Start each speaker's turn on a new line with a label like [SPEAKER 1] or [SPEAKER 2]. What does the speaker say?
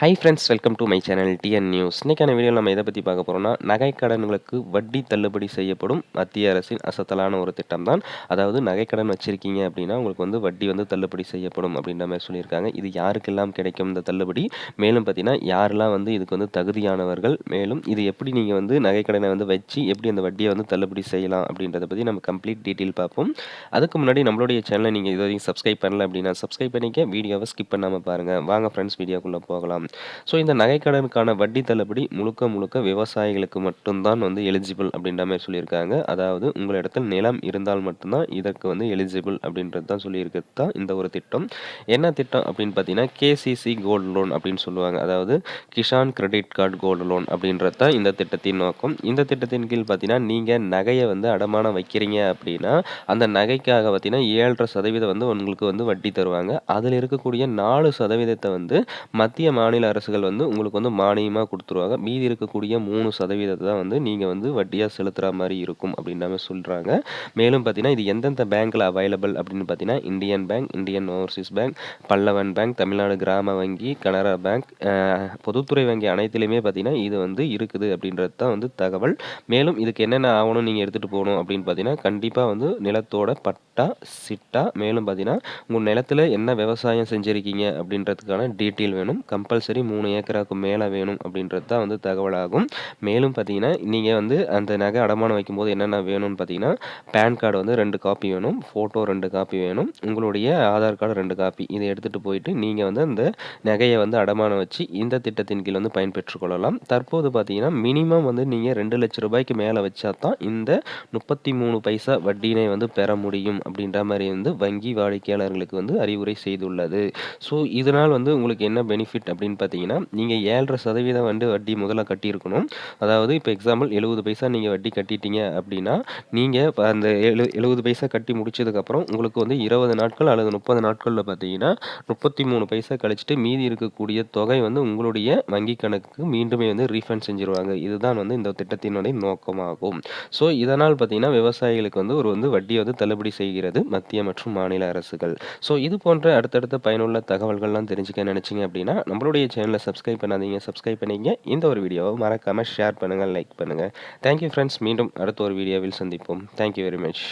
[SPEAKER 1] Hi friends welcome to my channel TN news இன்றைக்கான வீடியோவில் நம்ம எதை பற்றி பார்க்க போகிறோம்னா நகைக்கடன்களுக்கு வட்டி தள்ளுபடி செய்யப்படும் மத்திய அரசின் அசத்தலான ஒரு திட்டம் தான் அதாவது நகைக்கடன் வச்சுருக்கீங்க அப்படின்னா உங்களுக்கு வந்து வட்டி வந்து தள்ளுபடி செய்யப்படும் அப்படின்ற மாதிரி சொல்லியிருக்காங்க. இது யாருக்கெல்லாம் கிடைக்கும் இந்த தள்ளுபடி? மேலும் பார்த்தீங்கன்னா யாரெல்லாம் வந்து இதுக்கு வந்து தகுதியானவர்கள்? மேலும் இது எப்படி நீங்கள் வந்து நகைக்கடனை வந்து வச்சு எப்படி அந்த வட்டியை வந்து தள்ளுபடி செய்யலாம் அப்படின்றத பற்றி நம்ம கம்ப்ளீட் டீட்டெயில் பார்ப்போம். அதுக்கு முன்னாடி நம்மளுடைய சேனலை நீங்கள் இது வரைக்கும் சப்ஸ்கிரைப் பண்ணல அப்படின்னா சப்ஸ்கிரைப் பண்ணிக்க வீடியோவை ஸ்கிப் பண்ணாமல் பாருங்கள் வாங்க ஃப்ரெண்ட்ஸ் வீடியோக்குள்ளே போகலாம். ஸோ இந்த நகைக்கடனுக்கான வட்டி தள்ளுபடி முழுக்க முழுக்க விவசாயிகளுக்கு மட்டும்தான் வந்து எலிஜிபிள் அப்படின்ற மாதிரி சொல்லியிருக்காங்க. அதாவது உங்களிடத்தில் நிலம் இருந்தால் மட்டும்தான் இதற்கு வந்து எலிஜிபிள் அப்படின்றது தான் சொல்லியிருக்கிறது தான் இந்த ஒரு திட்டம். என்ன திட்டம் அப்படின்னு பார்த்தீங்கன்னா கேசிசி கோல்டு லோன் அப்படின்னு சொல்லுவாங்க. அதாவது Kisan credit card gold loan அப்படின்றது தான் இந்த திட்டத்தின் நோக்கம். இந்த திட்டத்தின் கீழ் பார்த்தீங்கன்னா நீங்கள் நகையை வந்து அடமானம் வைக்கிறீங்க அப்படின்னா அந்த நகைக்காக பார்த்தீங்கன்னா ஏழரை சதவீதம் வந்து உங்களுக்கு வந்து வட்டி தருவாங்க. அதில் இருக்கக்கூடிய நாலு சதவீதத்தை வந்து மத்திய மாநில அரசுகள் வந்து உங்களுக்கு வந்து மானியமாக கொடுத்துருவாங்க. மீதி இருக்கக்கூடிய மூணு சதவீதத்தை தான் வந்து நீங்கள் வந்து வட்டியாக செலுத்துகிற மாதிரி இருக்கும் அப்படின்ற மாதிரி சொல்கிறாங்க மேலும் பார்த்தீங்கன்னா இது எந்தெந்த பேங்க்கில் அவைலபிள் அப்படின்னு பார்த்தீங்கன்னா Indian Bank Indian Overseas Bank Pallavan Bank Tamil Nadu கிராம வங்கி கனரா பேங்க் பொதுத்துறை வங்கி அனைத்துலேயுமே பார்த்தீங்கன்னா இது வந்து இருக்குது அப்படின்றது தான் வந்து தகவல். மேலும் இதுக்கு என்னென்ன ஆவணம் நீங்கள் எடுத்துகிட்டு போகணும் அப்படின்னு பார்த்தீங்கன்னா கண்டிப்பாக வந்து நிலத்தோட பட்டா சிட்டா மேலும் பார்த்தீங்கன்னா உங்கள் நிலத்தில் என்ன விவசாயம் செஞ்சுருக்கீங்க அப்படின்றதுக்கான டீட்டெயில் வேணும். கம்பல்சரி மூணு ஏக்கராவுக்கு மேலே வேணும் அப்படின்றது தான் வந்து தகவலாகும். மேலும் பார்த்தீங்கன்னா நீங்கள் வந்து அந்த நகை அடமானம் வைக்கும்போது என்னென்ன வேணும்னு பார்த்தீங்கன்னா பேன் கார்டு வந்து ரெண்டு காப்பி வேணும் ஃபோட்டோ ரெண்டு காப்பி வேணும் உங்களுடைய ஆதார் கார்டு ரெண்டு காப்பி. இதை எடுத்துகிட்டு போயிட்டு நீங்கள் வந்து அந்த நகையை வந்து அடமானம் வச்சு இந்த திட்டத்தின் கீழ் வந்து பயன்பெற்றுக்கொள்ளலாம் தற்போது பார்த்தீங்கன்னா மினிமம் வந்து நீங்கள் ரெண்டு லட்ச ரூபாய்க்கு மேலே வச்சா தான் இந்த முப்பத்தி மூணு பைசா வட்டினை வந்து பெற முடியும் அப்படின்ற மாதிரி வந்து வங்கி வாடிக்கையாளர்களுக்கு வந்து அறிவுரை செய்துள்ளது. ஸோ இதனால் வந்து உங்களுக்கு என்ன பெனிஃபிட் அப்படின்னு பார்த்தீங்கன்னா நீங்கள் ஏழரை சதவீதம் வந்து வட்டி முதல்ல கட்டியிருக்கணும். அதாவது இப்போ எக்ஸாம்பிள் எழுபது பைசா நீங்கள் வட்டி கட்டிட்டீங்க அப்படின்னா நீங்கள் அந்த எழு எழுபது பைசா கட்டி முடிச்சதுக்கப்புறம் உங்களுக்கு வந்து இருபது நாட்கள் அல்லது முப்பது நாட்களில் பார்த்தீங்கன்னா முப்பத்தி மூணு பைசா கழிச்சிட்டு மீதி இருக்கக்கூடிய தொகை வந்து உங்களுடைய வங்கி கணக்குக்கு மீண்டுமே வந்து ரீஃபண்ட் செஞ்சுருவாங்க. இதுதான் வந்து இந்த திட்டத்தினுடைய நோக்கமாகும். ஸோ இதனால் பார்த்தீங்கன்னா விவசாயிகளுக்கு வந்து ஒரு வந்து வட்டியை வந்து தள்ளுபடி செய்கிறது மத்திய மற்றும் மாநில அரசுகள். ஸோ இது போன்ற அடுத்தடுத்த பயனுள்ள தகவல்கள்லாம் தெரிஞ்சுக்க நினச்சிங்க அப்படின்னா நம்மளுடைய நம்மளுடைய சேனலை சப்ஸ்கிரைப் பண்ணாதீங்க சப்ஸ்கிரைப் பண்ணிங்க இந்த ஒரு வீடியோவை மறக்காமல் ஷேர் பண்ணுங்கள் லைக் பண்ணுங்கள் தேங்க்யூ ஃப்ரெண்ட்ஸ் மீண்டும் அடுத்த ஒரு வீடியோவில் சந்திப்போம். Thank you very much